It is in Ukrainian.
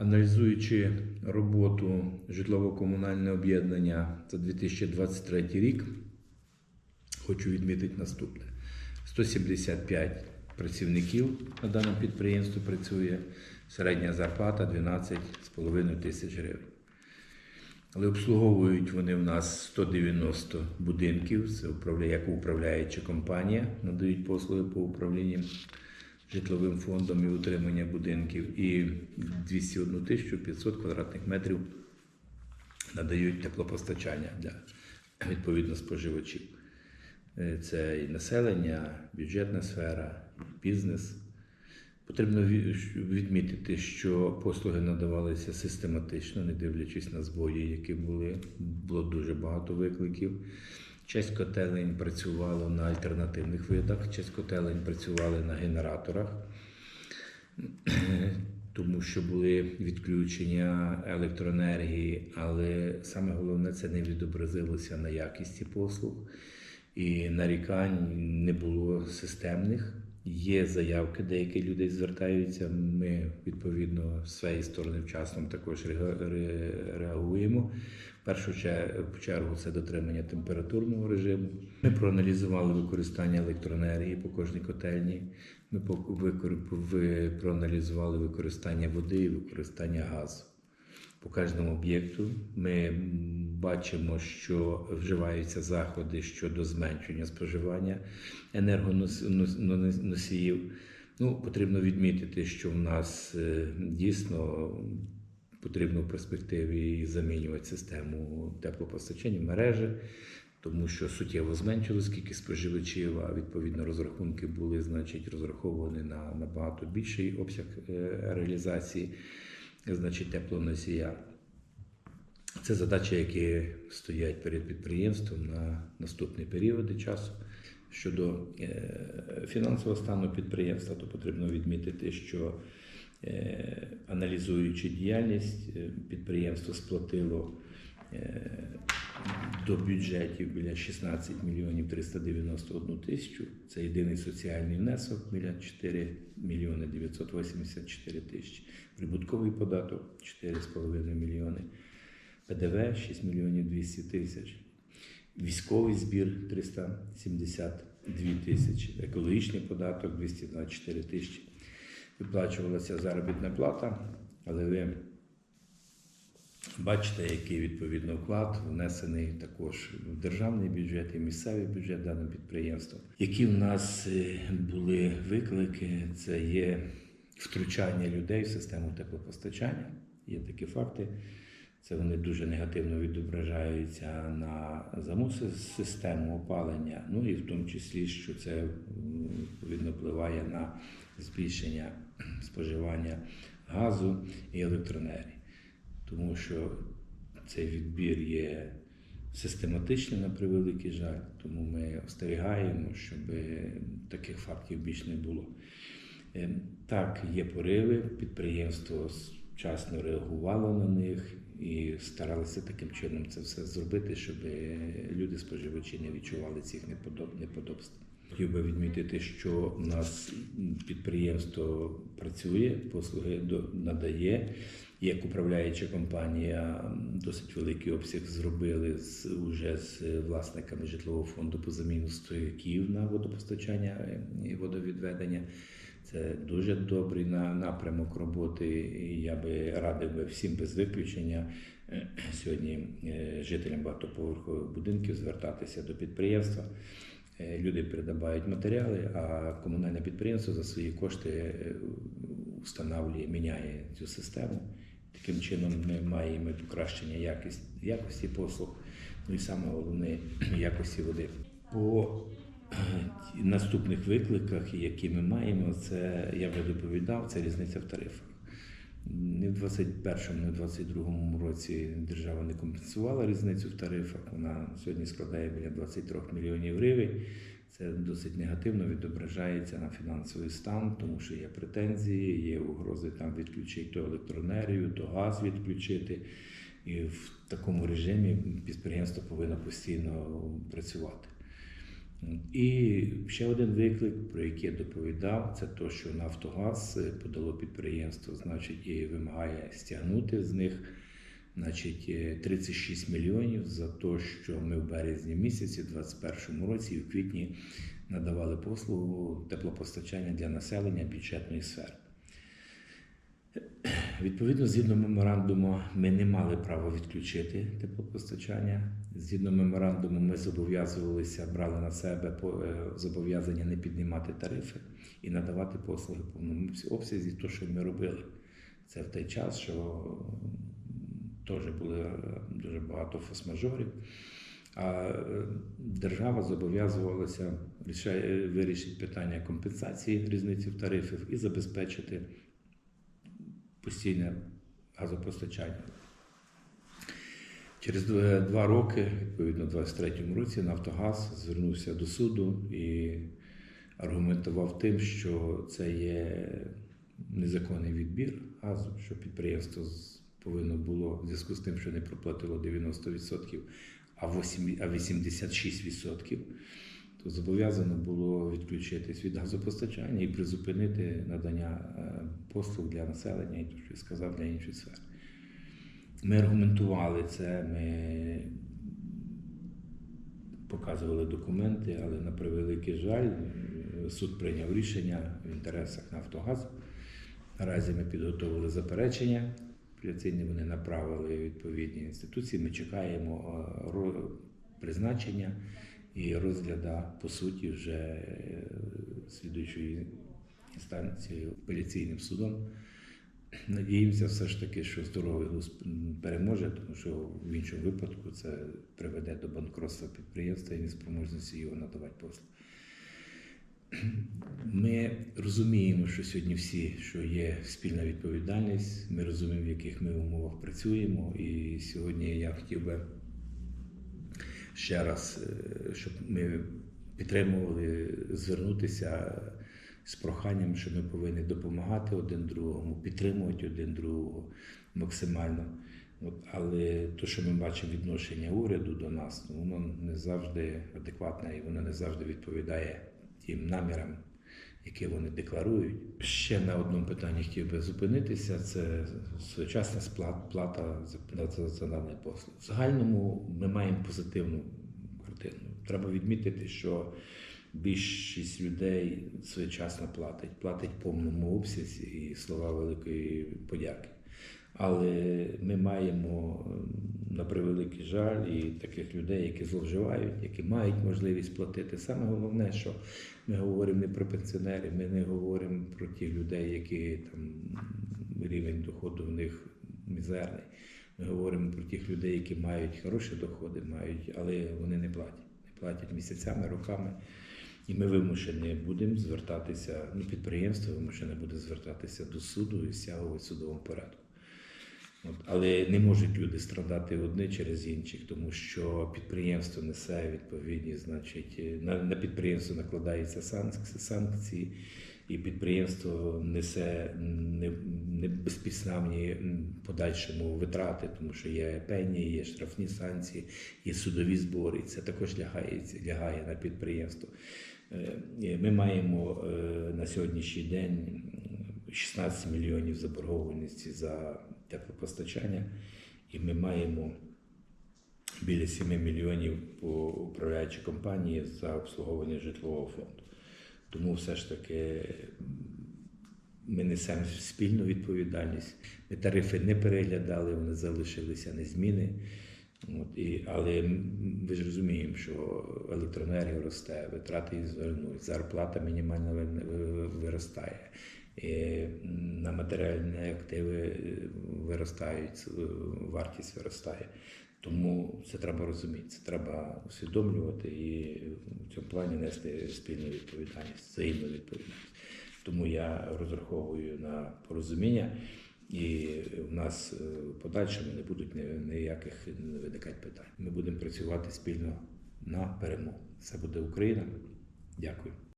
Аналізуючи роботу житлово-комунального об'єднання за 2023 рік, хочу відмітити наступне: 175 працівників на даному підприємстві працює, середня зарплата 12,5 тисяч гривень. Але обслуговують вони в нас 190 будинків, це як управляюча компанія, надають послуги по управлінню житловим фондом і утримання будинків, і 201 тисячу 500 квадратних метрів надають теплопостачання для відповідно споживачів. Е, Це і населення, бюджетна сфера, бізнес. Потрібно відмітити, що послуги надавалися систематично, не дивлячись на збої, які були. Було дуже багато викликів. Часть котелень працювала на альтернативних видах, часть котелень працювали на генераторах, тому що були відключення електроенергії, але саме головне це не відобразилося на якісті послуг і нарікань не було системних. Є заявки, деякі люди звертаються. Ми відповідно з своєї сторони вчасно також реагуємо. В першу чер- чергу це дотримання температурного режиму. Ми проаналізували використання електроенергії по кожній котельні. Ми проаналізували використання води і використання газу по кожному об'єкту. Ми бачимо, що вживаються заходи щодо зменшення споживання енергоносіїв. Ну, потрібно відмітити, що в нас е, дійсно потрібно в перспективі замінювати систему теплопостачання мережі, тому що суттєво зменшилась кількість споживачів, а відповідно розрахунки були значить, розраховані на набагато більший обсяг е, реалізації значить, теплоносія. Це задачі, які стоять перед підприємством на наступні періоди часу. Щодо е, фінансового стану підприємства, то потрібно відмітити, що е, аналізуючи діяльність, е, підприємство сплатило до бюджетів біля 16 мільйонів 391 тисячу. Це єдиний соціальний внесок біля 4 мільйони 984 тисячі. Прибутковий податок 4,5 мільйони. ПДВ 6 мільйонів 200 тисяч. Військовий збір 372 тисячі, екологічний податок 224 тисячі. Виплачувалася заробітна плата, але ви бачите, який відповідно вклад внесений також в державний бюджет і місцевий бюджет даним підприємством. Які в нас е, були виклики, це є втручання людей в систему теплопостачання. Є такі факти. Це вони дуже негативно відображаються на саму си- систему опалення, ну і в тому числі, що це відповідно впливає на збільшення споживання газу і електроенергії. Тому що цей відбір є систематичним на превеликий жаль, тому ми остерігаємо, щоб таких фактів більш не було. Е, Так, є пориви, підприємство вчасно реагувало на них і старалися таким чином це все зробити, щоб люди споживачі не відчували цих неподобств. Хотів би відмітити, що у нас підприємство працює, послуги надає. Як управляюча компанія досить великий обсяг зробили з уже з власниками житлового фонду по заміну стояків на водопостачання і водовідведення. Це дуже добрий на- напрямок роботи. І я би радив би всім без виключення е, сьогодні е, жителям багатоповерхових будинків звертатися до підприємства. Е, Люди придбають матеріали, а комунальне підприємство за свої кошти е, встановлює, міняє цю систему. Таким чином ми маємо покращення якості, якості послуг, ну і саме головне якості води. По наступних викликах, які ми маємо, це я вже доповідав, це різниця в тарифах. Ні в 21-му, ні в 22-му році держава не компенсувала різницю в тарифах. Вона сьогодні складає біля 23 мільйонів гривень. Це досить негативно відображається на фінансовий стан, тому що є претензії, є угрози там відключити то електроенергію, то газ відключити. І в такому режимі підприємство повинно постійно працювати. І ще один виклик, про який я доповідав, це те, що Нафтогаз е, подало підприємство, значить, і вимагає стягнути з них значить, е, 36 мільйонів за те, що ми в березні місяці, 2021 році і в квітні надавали послугу теплопостачання для населення бюджетної сфери. Відповідно, згідно меморандуму, ми не мали права відключити теплопостачання. Згідно меморандуму, ми зобов'язувалися, брали на себе е, зобов'язання не піднімати тарифи і надавати послуги в повному обсязі- то, що ми робили. Це в той час, що теж було е, дуже багато форс-мажорів. А е, держава зобов'язувалася вирішити питання компенсації різниці в тарифів і забезпечити постійне газопостачання. Через два два роки, відповідно, у 23-му році, Нафтогаз звернувся до суду і аргументував тим, що це є незаконний відбір газу, що підприємство повинно було в зв'язку з тим, що не проплатило 90%, а 86%, то зобов'язано було відключитись від газопостачання і призупинити надання е, послуг для населення, і то, що я сказав, для інших сфер. Ми аргументували це, ми показували документи, але на превеликий жаль, е, суд прийняв рішення в інтересах Нафтогазу. Наразі ми підготовили заперечення. Апеляційні вони направили відповідні інституції. Ми чекаємо е, призначення і розгляда по суті вже е, слідуючої інстанції апеляційним судом. Надіємося все ж таки, що здоровий глузд переможе, тому що в іншому випадку це приведе до банкротства підприємства і неспроможності його надавати послуги. Ми розуміємо, що сьогодні всі, що є спільна відповідальність, ми розуміємо, в яких ми умовах працюємо. І сьогодні я хотів би ще раз, е, щоб ми підтримували звернутися з проханням, що ми повинні допомагати один другому, підтримувати один другого максимально. Але те, що ми бачимо відношення уряду до нас, ну, воно не завжди адекватне і воно не завжди відповідає тим намірам, які вони декларують. Ще на одному питанні хотів би зупинитися: це сучасна плата за, даний послуг. В загальному ми маємо позитивну картину. Треба відмітити, що більшість людей своєчасно платить, платить в повному обсязі і слова великої подяки. Але ми маємо на превеликий жаль і таких людей, які зловживають, які мають можливість платити. Саме головне, що ми говоримо не про пенсіонерів, ми не говоримо про тих людей, які там рівень доходу в них мізерний. Ми говоримо про тих людей, які мають хороші доходи, мають, але вони не платять. Не платять місяцями, роками. І ми вимушені будемо звертатися, ну, підприємство вимушене буде звертатися до суду і стягувати судовому порядку. Але не можуть люди страдати одні через інших, тому що підприємство несе відповідні, значить, е, на, на підприємство накладаються санкції, і підприємство несе не, не безпідставні подальшому витрати, тому що є пені, є штрафні санкції, є судові збори. Це також лягає, лягає на підприємство. Е, Ми маємо е, на сьогоднішній день м, 16 мільйонів заборгованості за теплопостачання, і ми маємо біля 7 мільйонів по управляючій компанії за обслуговування житлового фонду. Тому все ж таки ми несемо спільну відповідальність. Ми тарифи не переглядали, вони залишилися незміни. От, і, але м, ви ж розуміємо, що електроенергія росте, витрати звернуть, зарплата мінімальна ви- ви- виростає. На матеріальні активи е, виростають, е, вартість виростає. Тому це треба розуміти, це треба усвідомлювати і в цьому плані нести спільну відповідальність, взаємну відповідальність. Тому я розраховую на порозуміння, і в нас е, в подальшому не будуть ніяких не виникати питань. Ми будемо працювати спільно на перемогу. Це буде Україна. Дякую.